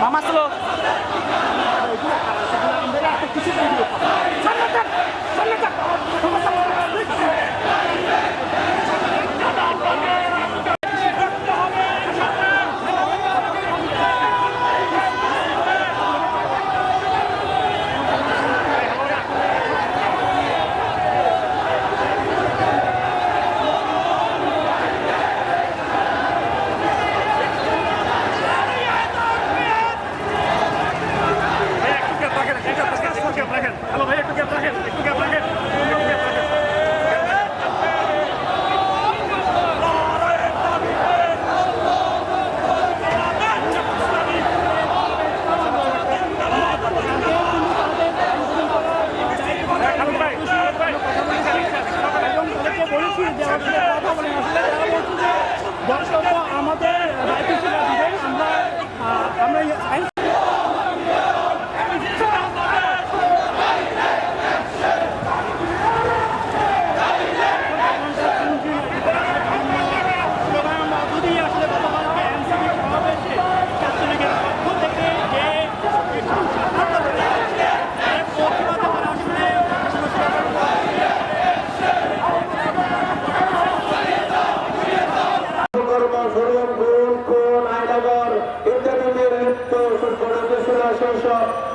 vamos a hacerlo তাদেরকে বলেছি যে কথা বলেন আসলে যারা বলছে যে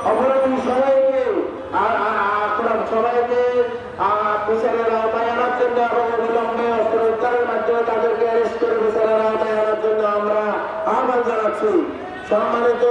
অপরাধী সবাইকে সবাইকে বিচারের আওতায় আনার জন্য এবং অবিলম্বে মাধ্যমে তাদেরকে অ্যারেস্ট করে বিচারের আওতায় আনার জন্য আমরা আহ্বান সম্মানিত